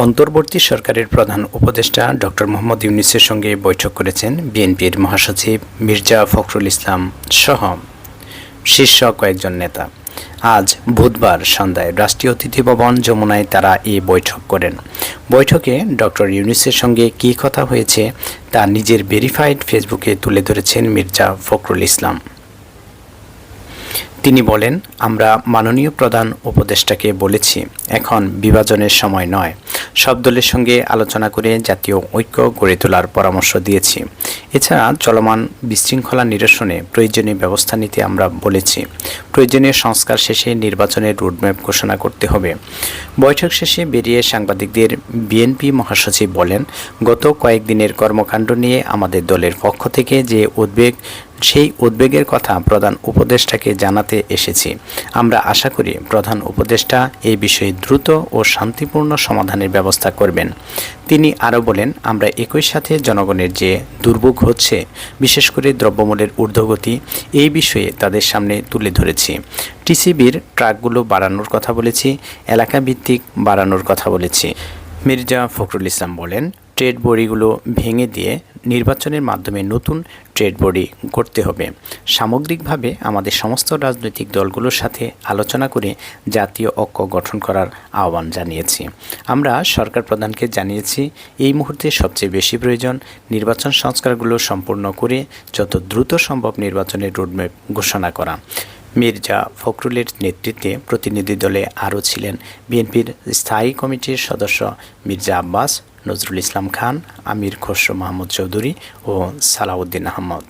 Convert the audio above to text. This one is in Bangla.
অন্তর্বর্তী সরকারের প্রধান উপদেষ্টা ডক্টর মোহাম্মদ ইউনিসের সঙ্গে বৈঠক করেছেন বিএনপির মহাসচিব মির্জা ফখরুল ইসলাম সহ শীর্ষ কয়েকজন নেতা। আজ বুধবার সন্ধ্যায় রাষ্ট্রীয় অতিথি ভবন যমুনায় তারা এই বৈঠক করেন। বৈঠকে ডক্টর ইউনিসের সঙ্গে কী কথা হয়েছে তা নিজের ভেরিফাইড ফেসবুকে তুলে ধরেছেন মির্জা ফখরুল ইসলাম। তিনি বলেন, আমরা মাননীয় প্রধান উপদেষ্টাকে বলেছি, এখন বিভাজনের সময় নয়। সব দলের সঙ্গে আলোচনা করে জাতীয় ঐক্য গড়ে তোলার পরামর্শ দিয়েছি। এছাড়া চলমান বিশৃঙ্খলা নিরসনে প্রয়োজনীয় ব্যবস্থা নিতে আমরা বলেছি। প্রয়োজনীয় সংস্কার শেষে নির্বাচনের রোডম্যাপ ঘোষণা করতে হবে। বৈঠক শেষে বেরিয়ে সাংবাদিকদের বিএনপি মহাসচিব বলেন, গত কয়েকদিনের কর্মকাণ্ড নিয়ে আমাদের দলের পক্ষ থেকে যে উদ্বেগ, সেই উদ্বেগের কথা প্রধান উপদেষ্টাকে জানাতে এসেছি। আমরা আশা করি প্রধান উপদেষ্টা এই বিষয়ে দ্রুত ও শান্তিপূর্ণ সমাধানের ব্যবস্থা করবেন। তিনি আরও বলেন, আমরা একই সাথে জনগণের যে দুর্ভোগ হচ্ছে, বিশেষ করে দ্রব্যমূল্যের ঊর্ধ্বগতি, এই বিষয়ে তাদের সামনে তুলে ধরেছি। টিসিবির ট্রাকগুলো বাড়ানোর কথা বলেছি এলাকা ভিত্তিক বাড়ানোর কথা বলেছি। মির্জা ফখরুল ইসলাম বলেন, ট্রেড বড়িগুলো ভেঙে দিয়ে নির্বাচনের মাধ্যমে নতুন ট্রেড বডি করতে হবে। সামগ্রিকভাবে আমাদের সমস্ত রাজনৈতিক দলগুলোর সাথে আলোচনা করে জাতীয় ঐক্য গঠন করার আহ্বান জানিয়েছি। আমরা সরকার প্রধানকে জানিয়েছি, এই মুহূর্তে সবচেয়ে বেশি প্রয়োজন নির্বাচন সংস্কারগুলো সম্পূর্ণ করে যত দ্রুত সম্ভব নির্বাচনের রোডম্যাপ ঘোষণা করা। মির্জা ফখরুলের নেতৃত্বে প্রতিনিধি দলে আরও ছিলেন বিএনপির স্থায়ী কমিটির সদস্য মির্জা আব্বাস নজরুল ইসলাম খান আমির খসরু মাহমুদ চৌধুরী ও সালাউদ্দিন আহমদ।